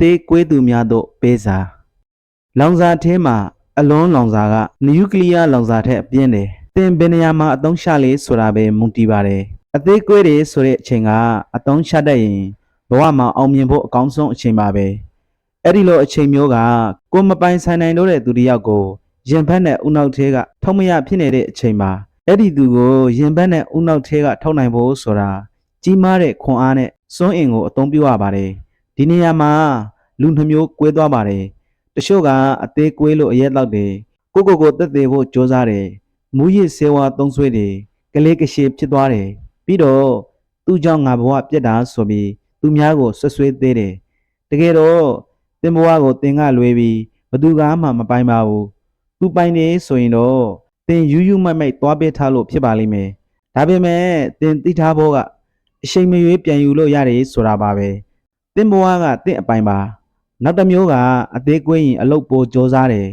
သေးကွေးသူများတို့ပေးစာလောင်စာထဲမှာအလွန်လောင်စာကနျူကလ িয়ার လောင်စာထက်ပြင်းတယ်သင်ဘယ်နေရာမှာအသုံးချလေဆိုတာပဲမူတည်ပါတယ်အသေးကွေးတွေဆိုတဲ့အချိန်ကအသုံးချတတ်ရင်ဘဝမှာအောင်မြင်ဖို့အကောင်းဆုံးအချိန်ပါပဲအဲ့ဒီလိုအချိန်မျိုးကကိုယ်မပိုင်ဆိုင်နိုင်တော့တဲ့သူတစ်ယောက်ကိုရင်ဘတ်နဲ့ဥနောက်သေးကထုံမရဖြစ်နေတဲ့အချိန်မှာအဲ့ဒီသူကိုရင်ဘတ်နဲ့ဥနောက်သေးကထောက်နိုင်ဖို့ဆိုတာကြီးမားတဲ့ခွန်အားနဲ့စွန့်အင်ကိုအသုံးပြုရပါတယ် ဒီနေရာမှာလူနှမျိုးကွဲသွားပါတယ်တချို့ကအသေးကွေးလို့အရက်တော့တယ်ကိုကိုကိုတက်သေးဖို့ကြိုးစားတယ်မူရစ်ဆေးဝါးသုံးဆွဲတယ်ကလေးကရှေဖြစ်သွားတယ်ပြီးတော့သူ့ကြောင့်ငါဘဝပြက်တာဆိုပြီးသူများကိုဆွဆွဲသေးတယ်တကယ်တော့သင်ဘဝကိုသင်ကလွဲပြီးဘသူကမှမပိုင်ပါဘူးသူပိုင်နေဆိုရင်တော့သင်ယူးယူးမိုက်မိုက်သွားပေးထားလို့ဖြစ်ပါလိမ့်မယ်ဒါပေမဲ့သင်သိထားဖို့ကအချိန်မရွေးပြန်ယူလို့ရတယ်ဆိုတာပါပဲ သင်ဘဝကသင်အပိုင်ပါနောက်တစ်မျိုးကအသေးကွင်းရင်အလုတ်ပိုစ조사တယ်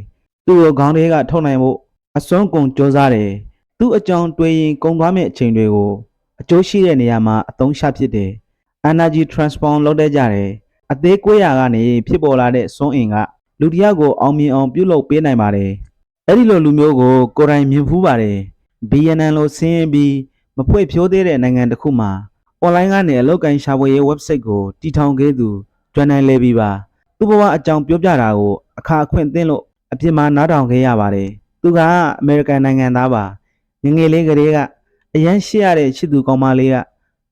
သူ့ကိုခေါင်းထဲကထုတ်နိုင်ဖို့အစွမ်းကုန်စ조사တယ်သူ့အကြောင်းတွေးရင်ကုန်သွားမယ့်အချိန်တွေကိုအကျိုးရှိတဲ့နေရာမှာအသုံးချဖြစ်တယ် energy transform လုပ်တတ်ကြတယ်အသေးကွေးရာကနေဖြစ်ပေါ်လာတဲ့စွမ်းအင်ကလူတစ်ယောက်ကိုအောင်မြင်အောင်ပြုလုပ်ပေးနိုင်ပါတယ်အဲ့ဒီလိုလူမျိုးကိုကိုယ်တိုင်မြင်ဖူးပါတယ် BNN လို့ဆင်းရင်ပြီးမဖွဲ့ဖြိုးသေးတဲ့နိုင်ငံတစ်ခုမှာ online ကနေအလုပ်ကိုင်းရှာဖွေရေး website ကိုတည်ထောင်ခဲ့သူကျွမ်းနိုင်လဲပြီးပါသူ့ဘဝအကြောင်းပြောပြတာကို အခါအခွင့်သင့်လို့အပြစ်မှာနားထောင်ခဲ့ရပါတယ်သူကအမေရိကန်နိုင်ငံသားပါငယ်ငယ်လေးကလေးကအရန်ရှိရတဲ့ချစ်သူကောင်းမလေးက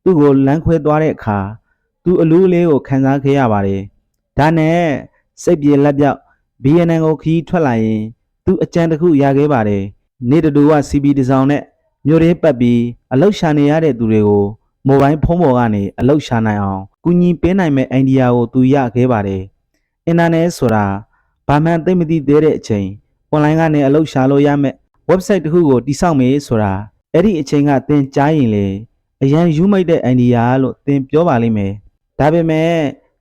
သူ့ကိုလမ်းခွဲသွားတဲ့အခါသူအလူးလေးကိုခံစားခဲ့ရပါတယ်ဒါနဲ့စိတ်ပြေလက်ပြောက် BNN ကိုခီးထွက်လာရင် သူအကြံတစ်ခုရခဲ့ပါတယ်နေတတူက CB တစ်စောင်နဲ့မြို့ရေးပတ်ပြီးအလောက်ရှာနေရတဲ့သူတွေကို မိုဘိုင်းဖုန်းပေါ်ကနေအလောက်ရှာနိုင်အောင်ကူညီပေးနိုင်မဲ့အိုင်ဒီယာကိုသူရခဲ့ပါတယ်အင်တာနက်ဆိုတာဘာမှသိမသိသေးတဲ့အချိန် online ကနေအလောက်ရှာလို့ရမဲ့ website တစ်ခုကိုတိစောက်မေးဆိုတာအဲ့ဒီအချိန်ကသင်ကြားရင်လေအရန်ယူမိတ်တဲ့ idea လို့သင်ပြောပါလိမ့်မယ်ဒါပေမဲ့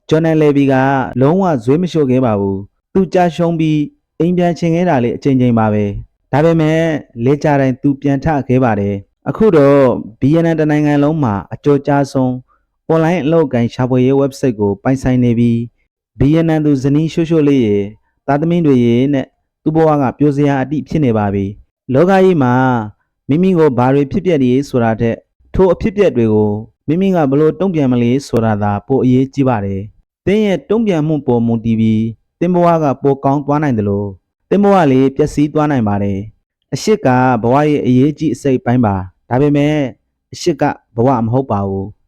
Journal Levy ကလုံးဝဇွေးမရှို့ခဲ့ပါဘူးသူကြာရှုံးပြီးအိမ်ပြန်ချင်ခဲ့တာလေအချိန်ချင်းပါပဲဒါပေမဲ့လေကြတိုင်းသူပြန်ထခဲ့ပါတယ် အခုတော့ BNN တနိုင်ငံလုံးမှာအကျော်ကြားဆုံး online အလုပ်ကိုင်းရှာဖွေရေး website ကိုပိုင်ဆိုင်နေပြီး BNN သူဇနီးရှို့ရှို့လေးရေသားသမီးတွေရေနဲ့သူ့ဘဝကပြိုစရာအတိဖြစ်နေပါပြီလောကကြီးမှာမိမိကိုဘာတွေဖြစ်ပျက်နေဆိုတာထက်ထိုအဖြစ်ပျက်တွေကိုမိမိကဘလို့တုံ့ပြန်မလဲဆိုတာသာပိုအရေးကြီးပါတယ်။တင်းရဲ့တုံ့ပြန်မှုပေါ်မူတည်ပြီးတင်းဘဝကပိုကောင်းသွားနိုင်တယ်လို့တင်းဘဝလေးပျက်စီးသွားနိုင်ပါတယ်။ အရှိကဘဝရဲ့အရေးကြီးအစိတ်ပိုင်းပါဒါပေမဲ့အရှိကဘဝမဟုတ်ပါဘူး။